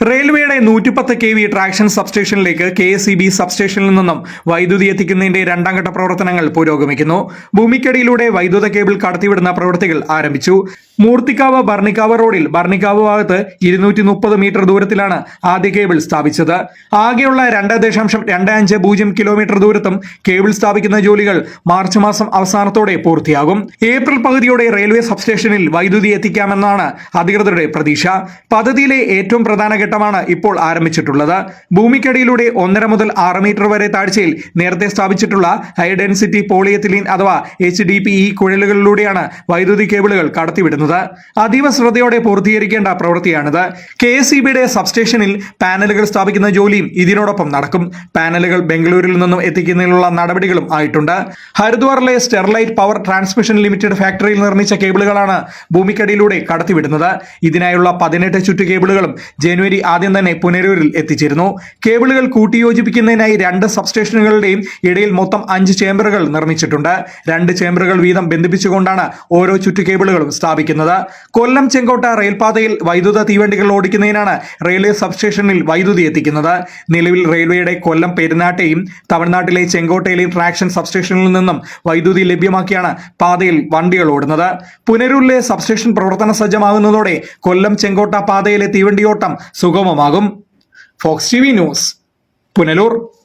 റെയിൽവേയുടെ നൂറ്റിപ്പത്ത് K V traction സബ്സ്റ്റേഷനിലേക്ക് കെ എസ് ഇ ബി സബ്സ്റ്റേഷനിൽ നിന്നും വൈദ്യുതി എത്തിക്കുന്നതിന്റെ രണ്ടാം ഘട്ട പ്രവർത്തനങ്ങൾ പുരോഗമിക്കുന്നു. ഭൂമിക്കടിയിലൂടെ വൈദ്യുത കേബിൾ കടത്തിവിടുന്ന പ്രവൃത്തികൾ ആരംഭിച്ചു. മൂർത്തിക്കാവ് ബർണിക്കാവ് റോഡിൽ ബർണിക്കാവ് ഭാഗത്ത് ഇരുന്നൂറ്റി മുപ്പത് മീറ്റർ ദൂരത്തിലാണ് ആദ്യ കേബിൾ സ്ഥാപിച്ചത്. ആകെയുള്ള രണ്ട് ദശാംശം രണ്ട് അഞ്ച് പൂജ്യം കിലോമീറ്റർ ദൂരത്തും കേബിൾ സ്ഥാപിക്കുന്ന ജോലികൾ മാർച്ച് മാസം അവസാനത്തോടെ പൂർത്തിയാകും. ഏപ്രിൽ പകുതിയോടെ റെയിൽവേ സബ്സ്റ്റേഷനിൽ വൈദ്യുതി എത്തിക്കാമെന്നാണ് അധികൃതരുടെ പ്രതീക്ഷ. പദ്ധതിയിലെ ഏറ്റവും പ്രധാന ഘട്ടമാണ് ഇപ്പോൾ ആരംഭിച്ചിട്ടുള്ളത്. ഭൂമിക്കടിയിലൂടെ ഒന്നര മുതൽ ആറ് മീറ്റർ വരെ താഴ്ചയിൽ നേരത്തെ സ്ഥാപിച്ചിട്ടുള്ള ഹൈ ഡെൻസിറ്റി പോളിയത്തിലീൻ അഥവാ എച്ച് ഡി പി ഇ കുഴലുകളിലൂടെയാണ് വൈദ്യുതി കേബിളുകൾ കടത്തിവിടുന്നത്. അതീവ ശ്രദ്ധയോടെ പൂർത്തീകരിക്കേണ്ട പ്രവൃത്തിയാണിത്. കെ എസ് ഇ ബിയുടെ സബ്സ്റ്റേഷനിൽ പാനലുകൾ സ്ഥാപിക്കുന്ന ജോലിയും ഇതിനോടൊപ്പം നടക്കും. പാനലുകൾ ബംഗളൂരിൽ നിന്നും എത്തിക്കുന്നതിനുള്ള നടപടികളും ആയിട്ടുണ്ട്. ഹരിദ്വാറിലെ സ്റ്റെർലൈറ്റ് പവർ ട്രാൻസ്മിഷൻ ലിമിറ്റഡ് ഫാക്ടറിയിൽ നിർമ്മിച്ച കേബിളുകളാണ് ഭൂമിക്കടിയിലൂടെ കടത്തിവിടുന്നത്. ഇതിനായുള്ള പതിനെട്ട് ചുറ്റു കേബിളുകളും ജനുവരി ആദ്യം തന്നെ പുനരൂരിൽ എത്തിച്ചിരുന്നു. കേബിളുകൾ കൂട്ടിയോജിപ്പിക്കുന്നതിനായി രണ്ട് സബ്സ്റ്റേഷനുകളുടെയും ഇടയിൽ മൊത്തം അഞ്ച് ചേംബറുകൾ നിർമ്മിച്ചിട്ടുണ്ട്. രണ്ട് ചേംബറുകൾ വീതം ബന്ധിപ്പിച്ചുകൊണ്ടാണ് ഓരോ ചുറ്റു കേബിളുകളും സ്ഥാപിക്കുന്നത്. കൊല്ലം ചെങ്കോട്ട റെയിൽപാതയിൽ വൈദ്യുത തീവണ്ടികൾ ഓടിക്കുന്നതിനാണ് റെയിൽവേ സബ്സ്റ്റേഷനിൽ വൈദ്യുതി എത്തിക്കുന്നത്. നിലവിൽ റെയിൽവേയുടെ കൊല്ലം പെരുന്നാട്ടെയും തമിഴ്നാട്ടിലെ ചെങ്കോട്ടയിലെയും ട്രാക്ഷൻ സബ്സ്റ്റേഷനിൽ നിന്നും വൈദ്യുതി ലഭ്യമാക്കിയാണ് പാതയിൽ വണ്ടികൾ ഓടുന്നത്. പുനരൂരിലെ സബ്സ്റ്റേഷൻ പ്രവർത്തന സജ്ജമാകുന്നതോടെ കൊല്ലം ചെങ്കോട്ട പാതയിലെ തീവണ്ടിയോട്ടം സുഗമമാകും. Fox T V news Punalur.